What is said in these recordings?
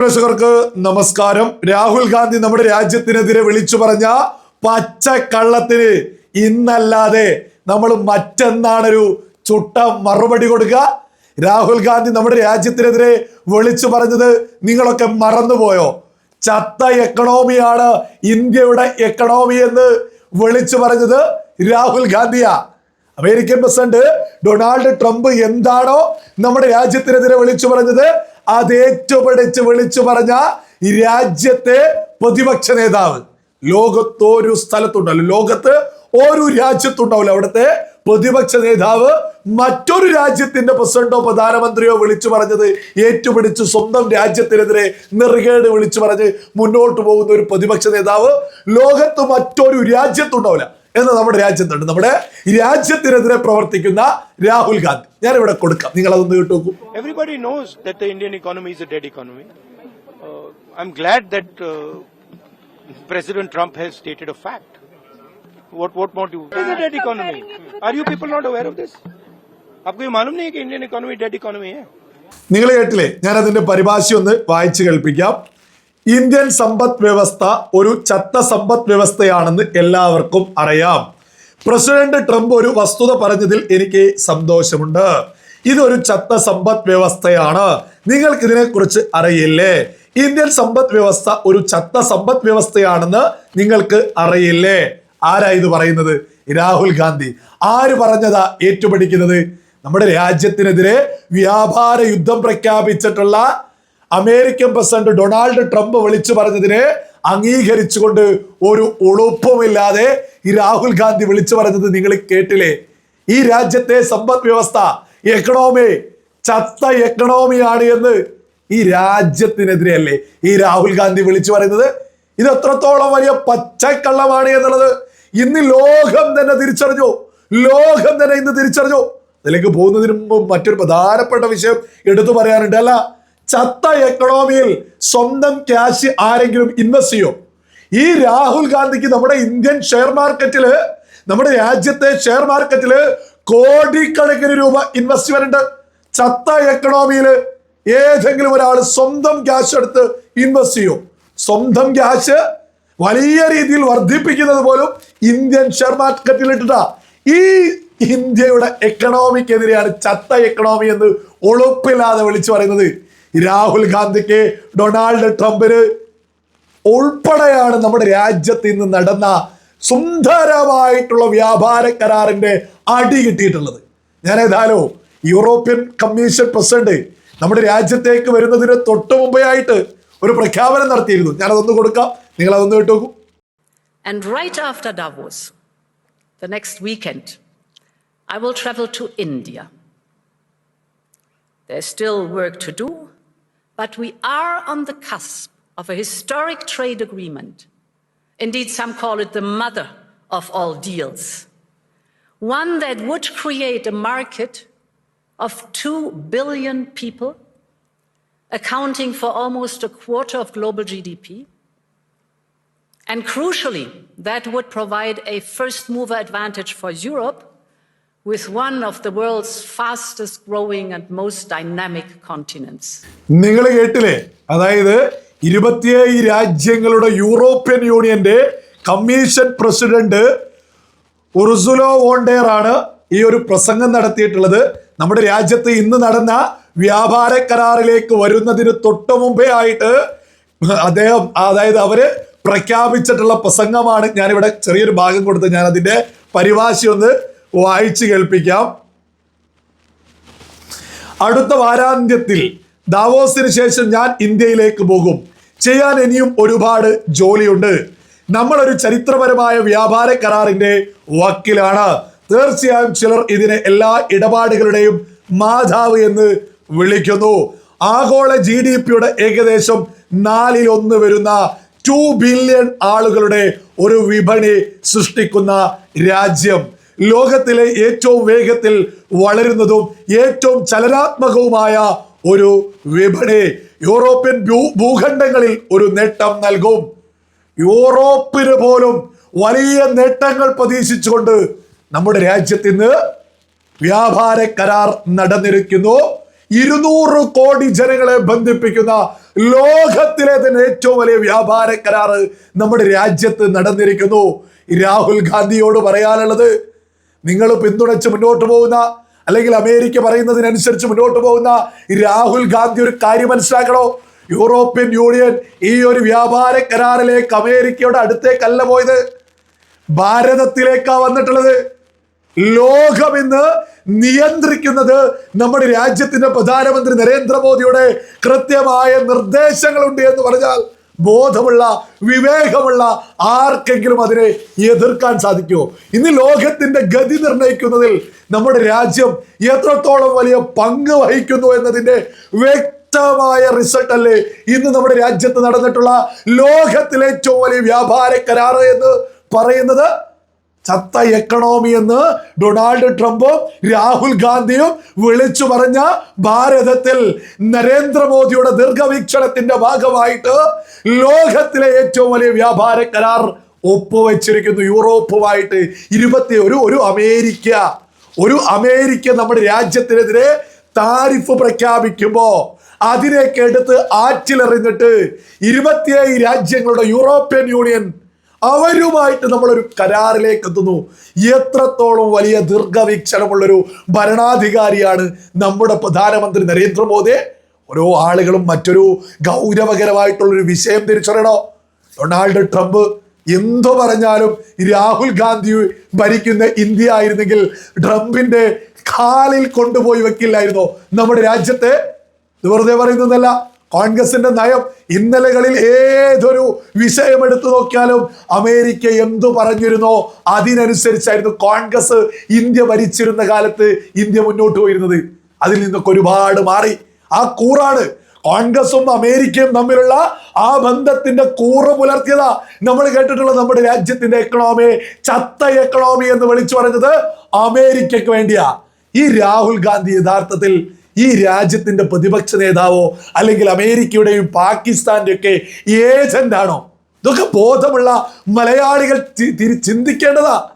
പ്രേക്ഷകർക്ക് നമസ്കാരം. രാഹുൽ ഗാന്ധി നമ്മുടെ രാജ്യത്തിനെതിരെ വിളിച്ചു പറഞ്ഞ പച്ചക്കള്ളത്തിന് ഇന്നല്ലാതെ നമ്മൾ മറ്റെന്നാണൊരു ചുട്ട മറുപടി കൊടുക്കുക രാഹുൽ ഗാന്ധി നമ്മുടെ രാജ്യത്തിനെതിരെ വിളിച്ചു പറഞ്ഞത് നിങ്ങളൊക്കെ മറന്നുപോയോ? ചത്ത എക്കണോമിയാണ് ഇന്ത്യയുടെ എക്കണോമി എന്ന് വിളിച്ചു പറഞ്ഞത് രാഹുൽ ഗാന്ധിയാ. അമേരിക്കൻ പ്രസിഡന്റ് ഡൊണാൾഡ് ട്രംപ് എന്താണോ നമ്മുടെ രാജ്യത്തിനെതിരെ വിളിച്ചു പറഞ്ഞത് അത് ഏറ്റുപിടിച്ച് വിളിച്ചു പറഞ്ഞ ഈ രാജ്യത്തെ പ്രതിപക്ഷ നേതാവ്. ലോകത്തൊരു സ്ഥലത്തുണ്ടല്ലോ ലോകത്ത് ഒരു രാജ്യത്തുണ്ടാവില്ല. അവിടുത്തെ പ്രതിപക്ഷ നേതാവ് മറ്റൊരു രാജ്യത്തിന്റെ പ്രസിഡന്റോ പ്രധാനമന്ത്രിയോ വിളിച്ചു പറഞ്ഞത് ഏറ്റുപിടിച്ച് സ്വന്തം രാജ്യത്തിനെതിരെ നെറുകേട് വിളിച്ചു പറഞ്ഞ് മുന്നോട്ട് പോകുന്ന ഒരു പ്രതിപക്ഷ നേതാവ്. ലോകത്ത് മറ്റൊരു രാജ്യത്തുണ്ടാവില്ല. എന്ന് നമ്മുടെ രാജ്യത്തുണ്ട് നമ്മുടെ രാജ്യത്തിനെതിരെ പ്രവർത്തിക്കുന്ന രാഹുൽ ഗാന്ധി ഞാൻ ഇവിടെ കൊടുക്കാം നിങ്ങൾ അതൊന്ന് കേട്ടു നോക്കൂ Everybody knows that the Indian economy is a dead economy. Uh, I'm glad that uh, President Trump has stated a fact. What what more do you? It is a dead economy. Are you people not aware of this? आपको ये मालूम नहीं है कि Indian economy dead economy है നിങ്ങൾ കേട്ടില്ലേ ഞാൻ അതിന്റെ പരിഭാഷ ഒന്ന് വായിച്ചു കേൾപ്പിക്കാം ഇന്ത്യൻ സമ്പദ് വ്യവസ്ഥ ഒരു ചത്ത സമ്പദ് വ്യവസ്ഥയാണെന്ന് എല്ലാവർക്കും അറിയാം. പ്രസിഡന്റ് ട്രംപ് ഒരു വസ്തുത പറഞ്ഞതിൽ എനിക്ക് സന്തോഷമുണ്ട്. ഇതൊരു ചത്ത സമ്പദ് വ്യവസ്ഥയാണ്. നിങ്ങൾക്ക് ഇതിനെക്കുറിച്ച് അറിയില്ലേ? ഇന്ത്യൻ സമ്പദ് വ്യവസ്ഥ ഒരു ചത്ത സമ്പദ് വ്യവസ്ഥയാണെന്ന് നിങ്ങൾക്ക് അറിയില്ലേ? ആരാ ഇത് പറയുന്നത്? രാഹുൽ ഗാന്ധി. ആര് പറഞ്ഞതാ ഏറ്റുപിടിക്കുന്നത് നമ്മുടെ രാജ്യത്തിനെതിരെ വ്യാപാര യുദ്ധം പ്രഖ്യാപിച്ചിട്ടുള്ള അമേരിക്കൻ പ്രസിഡന്റ് ഡൊണാൾഡ് ട്രംപ് വിളിച്ചു പറഞ്ഞതിനെ അംഗീകരിച്ചുകൊണ്ട് ഒരു ഉളുപ്പുമില്ലാതെ ഈ രാഹുൽ ഗാന്ധി വിളിച്ചു പറഞ്ഞത് നിങ്ങൾ കേട്ടില്ലേ? ഈ രാജ്യത്തെ സമ്പദ് വ്യവസ്ഥ എക്കണോമി ചത്ത എക്കണോമിയാണ് എന്ന് ഈ രാജ്യത്തിനെതിരെയല്ലേ ഈ രാഹുൽ ഗാന്ധി വിളിച്ചു പറയുന്നത്? ഇത് എത്രത്തോളം വലിയ പച്ചക്കള്ളമാണ് എന്നുള്ളത് ഇന്ന് ലോകം തന്നെ തിരിച്ചറിഞ്ഞു. ലോകം തന്നെ ഇന്ന് തിരിച്ചറിഞ്ഞു. അതിലേക്ക് പോകുന്നതിന് മുമ്പ് മറ്റൊരു പ്രധാനപ്പെട്ട വിഷയം എടുത്തു പറയാനുണ്ട്. അല്ല ചത്ത എക്കണോമിയിൽ സ്വന്തം ക്യാഷ് ആരെങ്കിലും ഇൻവെസ്റ്റ് ചെയ്യും? ഈ രാഹുൽ ഗാന്ധിക്ക് നമ്മുടെ ഇന്ത്യൻ ഷെയർ മാർക്കറ്റിൽ നമ്മുടെ രാജ്യത്തെ ഷെയർ മാർക്കറ്റിൽ കോടിക്കണക്കിന് രൂപ ഇൻവെസ്റ്റ് ഉണ്ട്. ചത്ത എക്കണോമിയിൽ ഏതെങ്കിലും ഒരാൾ സ്വന്തം ക്യാഷ് എടുത്ത് ഇൻവെസ്റ്റ് ചെയ്യും? സ്വന്തം ക്യാഷ് വലിയ രീതിയിൽ വർദ്ധിപ്പിക്കുന്നത് പോലും ഇന്ത്യൻ ഷെയർ മാർക്കറ്റിൽ ഇട്ടിട്ടാ. ഈ ഇന്ത്യയുടെ എക്കണോമിക്കെതിരെയാണ് ചത്ത എക്കണോമി എന്ന് ഒളുപ്പില്ലാതെ വിളിച്ചു പറയുന്നത്. രാഹുൽ ഗാന്ധിക്ക് ഡൊണാൾഡ് ട്രംപിന് ഉൾപ്പെടെയാണ് നമ്മുടെ രാജ്യത്ത് ഇന്ന് നടന്ന സുന്ദരമായിട്ടുള്ള വ്യാപാര കരാറിന്റെ അടി കിട്ടിയിട്ടുള്ളത്. ഞാൻ ഏതായാലും യൂറോപ്യൻ കമ്മീഷൻ പ്രസിഡന്റ് നമ്മുടെ രാജ്യത്തേക്ക് വരുന്നതിന് തൊട്ടു മുമ്പേ ആയിട്ട് ഒരു പ്രഖ്യാപനം നടത്തിയിരുന്നു. ഞാൻ അതൊന്ന് കൊടുക്കാം. നിങ്ങൾ അതൊന്ന് കേട്ടു and And right after Davos, the next weekend, I will travel to India. There's still work to but we are on the cusp of a historic trade agreement. Indeed, some call it the mother of all deals. One that would create a market of 2 billion people, accounting for almost a quarter of global GDP. And crucially, that would provide a first mover advantage for Europe നിങ്ങൾ കേട്ടില്ലേ? അതായത് ഇരുപത്തിയേഴ് രാജ്യങ്ങളുടെ European യൂണിയന്റെ commission president ഉർസുലോ വോണ്ടേർ ആണ് ഈ ഒരു പ്രസംഗം നടത്തിയിട്ടുള്ളത്. നമ്മുടെ രാജ്യത്ത് ഇന്ന് നടന്ന വ്യാപാര കരാറിലേക്ക് വരുന്നതിന് തൊട്ട് മുമ്പേ ആയിട്ട് അദ്ദേഹം അതായത് അവർ പ്രഖ്യാപിച്ചിട്ടുള്ള പ്രസംഗമാണ് ഞാനിവിടെ ചെറിയൊരു ഭാഗം കൊടുത്ത് ഞാൻ അതിന്റെ പരിഭാഷ ഒന്ന് വായിച്ചു കേൾപ്പിക്കാം. അടുത്ത വാരാന്ത്യത്തിൽ ദാവോസിന് ശേഷം ഞാൻ ഇന്ത്യയിലേക്ക് പോകും. ചെയ്യാൻ ഇനിയും ഒരുപാട് ജോലിയുണ്ട്. നമ്മളൊരു ചരിത്രപരമായ വ്യാപാര കരാറിന്റെ വക്കിലാണ്. തീർച്ചയായും ചിലർ ഇതിനെ എല്ലാ ഇടപാടുകളുടെയും മാതാവ് എന്ന് വിളിക്കുന്നു. ആഗോള ജി ഡി പിയുടെ ഏകദേശം നാലിൽ ഒന്ന് വരുന്ന ടു ബില്യൺ ആളുകളുടെ ഒരു വിപണി സൃഷ്ടിക്കുന്ന രാജ്യം. ലോകത്തിലെ ഏറ്റവും വേഗത്തിൽ വളരുന്നതും ഏറ്റവും ചലനാത്മകവുമായ ഒരു വിപണി യൂറോപ്യൻ ഭൂഖണ്ഡങ്ങളിൽ ഒരു നേട്ടം നൽകും. യൂറോപ്പിന് പോലും വലിയ നേട്ടങ്ങൾ പ്രതീക്ഷിച്ചുകൊണ്ട് നമ്മുടെ രാജ്യത്ത് ഇന്ന് വ്യാപാര കരാർ നടന്നിരിക്കുന്നു. ഇരുന്നൂറ് കോടി ജനങ്ങളെ ബന്ധിപ്പിക്കുന്ന ലോകത്തിലെ തന്നെ ഏറ്റവും വലിയ വ്യാപാര കരാറ് നമ്മുടെ രാജ്യത്ത് നടന്നിരിക്കുന്നു. രാഹുൽ ഗാന്ധിയോട് പറയാനുള്ളത് നിങ്ങൾ പിന്തുണച്ച് മുന്നോട്ട് പോകുന്ന അല്ലെങ്കിൽ അമേരിക്ക പറയുന്നതിനനുസരിച്ച് മുന്നോട്ട് പോകുന്ന രാഹുൽ ഗാന്ധി ഒരു കാര്യം മനസ്സിലാക്കണോ? യൂറോപ്യൻ യൂണിയൻ ഈ ഒരു വ്യാപാര കരാറിലേക്ക് അമേരിക്കയുടെ അടുത്തേക്കല്ല പോയത്. ഭാരതത്തിലേക്കാ വന്നിട്ടുള്ളത്. ലോകം ഇന്ന് നിയന്ത്രിക്കുന്നത് നമ്മുടെ രാജ്യത്തിന്റെ പ്രധാനമന്ത്രി നരേന്ദ്രമോദിയുടെ കൃത്യമായ നിർദ്ദേശങ്ങളുണ്ട് എന്ന് പറഞ്ഞാൽ ബോധമുള്ള വിവേകമുള്ള ആർക്കെങ്കിലും അതിനെ എതിർക്കാൻ സാധിക്കുമോ ഇന്ന് ലോകത്തിന്റെ ഗതി നിർണയിക്കുന്നതിൽ നമ്മുടെ രാജ്യം എത്രത്തോളം വലിയ പങ്ക് വഹിക്കുന്നു എന്നതിന്റെ വ്യക്തമായ റിസൾട്ട് അല്ലേ ഇന്ന് നമ്മുടെ രാജ്യത്ത് നടന്നിട്ടുള്ള ലോകത്തിലെ ഏറ്റവും വലിയ വ്യാപാര കരാറ് എന്ന് പറയുന്നത്? ചത്ത എക്കണോമി എന്ന് ഡൊണാൾഡ് ട്രംപും രാഹുൽ ഗാന്ധിയും വിളിച്ചു പറഞ്ഞ ഭാരതത്തിൽ നരേന്ദ്രമോദിയുടെ ദീർഘവീക്ഷണത്തിന്റെ ഭാഗമായിട്ട് ലോകത്തിലെ ഏറ്റവും വലിയ വ്യാപാര കരാർ ഒപ്പുവെച്ചിരിക്കുന്നു. യൂറോപ്പുമായിട്ട് ഇരുപത്തി ഒരു ഒരു അമേരിക്ക. ഒരു അമേരിക്ക നമ്മുടെ രാജ്യത്തിനെതിരെ താരിഫ് പ്രഖ്യാപിക്കുമ്പോ അതിനെയൊക്കെ എടുത്ത് ആറ്റിലെറിഞ്ഞിട്ട് ഇരുപത്തിയേഴ് രാജ്യങ്ങളുടെ യൂറോപ്യൻ യൂണിയൻ അവരുമായിട്ട് നമ്മളൊരു കരാറിലേക്ക് എത്തുന്നു എത്രത്തോളം വലിയ ദീർഘവീക്ഷണമുള്ളൊരു ഭരണാധികാരിയാണ് നമ്മുടെ പ്രധാനമന്ത്രി നരേന്ദ്രമോദി. ഓരോ ആളുകളും മറ്റൊരു ഗൗരവകരമായിട്ടുള്ളൊരു വിഷയം തിരിച്ചറിയണോ? ഡൊണാൾഡ് ട്രംപ് എന്തു പറഞ്ഞാലും രാഹുൽ ഗാന്ധി ഭരിക്കുന്ന ഇന്ത്യ ആയിരുന്നെങ്കിൽ ട്രംപിന്റെ കാലിൽ കൊണ്ടുപോയി വെക്കില്ലായിരുന്നോ നമ്മുടെ രാജ്യത്തെ? വെറുതെ പറയുന്നതല്ല. കോൺഗ്രസിന്റെ നയം ഇന്നലകളിൽ ഏതൊരു വിഷയം എടുത്തു നോക്കിയാലും അമേരിക്ക എന്തു പറഞ്ഞിരുന്നോ അതിനനുസരിച്ചായിരുന്നു കോൺഗ്രസ് ഇന്ത്യ ഭരിച്ചിരുന്ന കാലത്ത് ഇന്ത്യ മുന്നോട്ട് പോയിരുന്നത്. അതിൽ നിന്നൊക്കെ ഒരുപാട് മാറി. ആ കൂറാണ് കോൺഗ്രസും അമേരിക്കയും തമ്മിലുള്ള ആ ബന്ധത്തിന്റെ കൂറ് പുലർത്തിയതാ നമ്മൾ കേട്ടിട്ടുള്ള നമ്മുടെ രാജ്യത്തിന്റെ എക്കണോമി ചത്ത എക്കണോമി എന്ന് വിളിച്ചു പറഞ്ഞത് അമേരിക്കക്ക് വേണ്ടിയാ. ഈ രാഹുൽ ഗാന്ധി യഥാർത്ഥത്തിൽ ഈ രാജ്യത്തിന്റെ പ്രതിപക്ഷ നേതാവോ അല്ലെങ്കിൽ അമേരിക്കയുടെയും പാകിസ്ഥാന്റെ ഒക്കെ ഏജന്റ് ഇതൊക്കെ ബോധമുള്ള മലയാളികൾ ചിന്തിക്കേണ്ടതാ.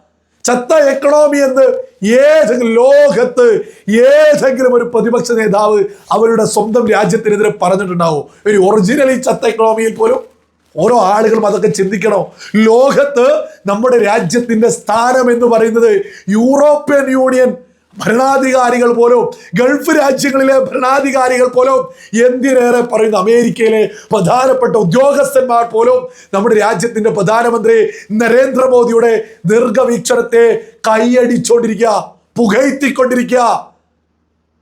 ചത്ത എക്കണോമി എന്ന് ഏതെങ്കിലും ലോകത്ത് ഏതെങ്കിലും ഒരു പ്രതിപക്ഷ നേതാവ് അവരുടെ സ്വന്തം രാജ്യത്തിനെതിരെ പറഞ്ഞിട്ടുണ്ടാവും? ഒരു ഒറിജിനലി ചത്ത എക്കണോമിയിൽ പോലും? ഓരോ ആളുകളും അതൊക്കെ ചിന്തിക്കണോ? ലോകത്ത് നമ്മുടെ രാജ്യത്തിന്റെ സ്ഥാനം എന്ന് പറയുന്നത് യൂറോപ്യൻ യൂണിയൻ ഭരണാധികാരികൾ പോലും ഗൾഫ് രാജ്യങ്ങളിലെ ഭരണാധികാരികൾ പോലും എന്തിനേറെ പറയുന്നു? അമേരിക്കയിലെ പ്രധാനപ്പെട്ട ഉദ്യോഗസ്ഥന്മാർ പോലും നമ്മുടെ രാജ്യത്തിന്റെ പ്രധാനമന്ത്രി നരേന്ദ്രമോദിയുടെ ദീർഘവീക്ഷണത്തെ കൈയടിച്ചോണ്ടിരിക്കുക പുകഴ്ത്തിക്കൊണ്ടിരിക്കുക.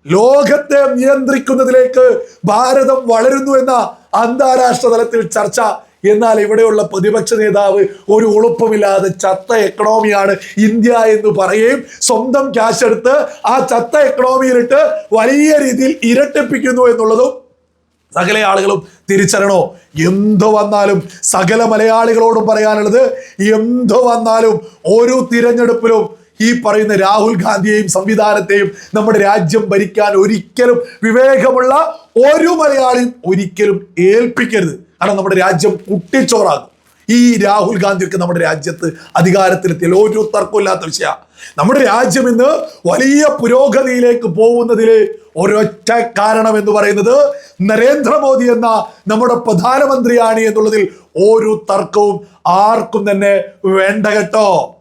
ലോകത്തെ നിയന്ത്രിക്കുന്നതിലേക്ക് ഭാരതം വളരുന്നു എന്ന അന്താരാഷ്ട്ര തലത്തിൽ ചർച്ച എന്നാൽ ഇവിടെയുള്ള പ്രതിപക്ഷ നേതാവ് ഒരു ഉളുപ്പമില്ലാതെ ചത്ത എക്കണോമിയാണ് ഇന്ത്യ എന്ന് പറയുകയും സ്വന്തം ക്യാഷ് എടുത്ത് ആ ചത്ത എക്കണോമിയിലിട്ട് വലിയ രീതിയിൽ ഇരട്ടിപ്പിക്കുന്നു എന്നുള്ളതും സകല ആളുകളും തിരിച്ചറിയണോ? എന്തു വന്നാലും സകല മലയാളികളോടും പറയാനുള്ളത് എന്തു വന്നാലും ഒരു തിരഞ്ഞെടുപ്പിലും ഈ പറയുന്ന രാഹുൽ ഗാന്ധിയെയും സംവിധാനത്തെയും നമ്മുടെ രാജ്യം ഭരിക്കാൻ ഒരിക്കലും വിവേകമുള്ള ഒരു മലയാളിയും ഒരിക്കലും ഏൽപ്പിക്കരുത്. കാരണം നമ്മുടെ രാജ്യം കുട്ടിച്ചോറാകും. ഈ രാഹുൽ ഗാന്ധിയൊക്കെ നമ്മുടെ രാജ്യത്ത് അധികാരത്തിലെത്തിയാൽ ഒരു തർക്കമില്ലാത്ത വിഷയമാണ്. നമ്മുടെ രാജ്യം ഇന്ന് വലിയ പുരോഗതിയിലേക്ക് പോകുന്നതിൽ ഒരൊറ്റ കാരണം എന്ന് പറയുന്നത് നരേന്ദ്രമോദി എന്ന നമ്മുടെ പ്രധാനമന്ത്രിയാണ് എന്നുള്ളതിൽ ഒരു തർക്കവും ആർക്കും തന്നെ വേണ്ട കേട്ടോ.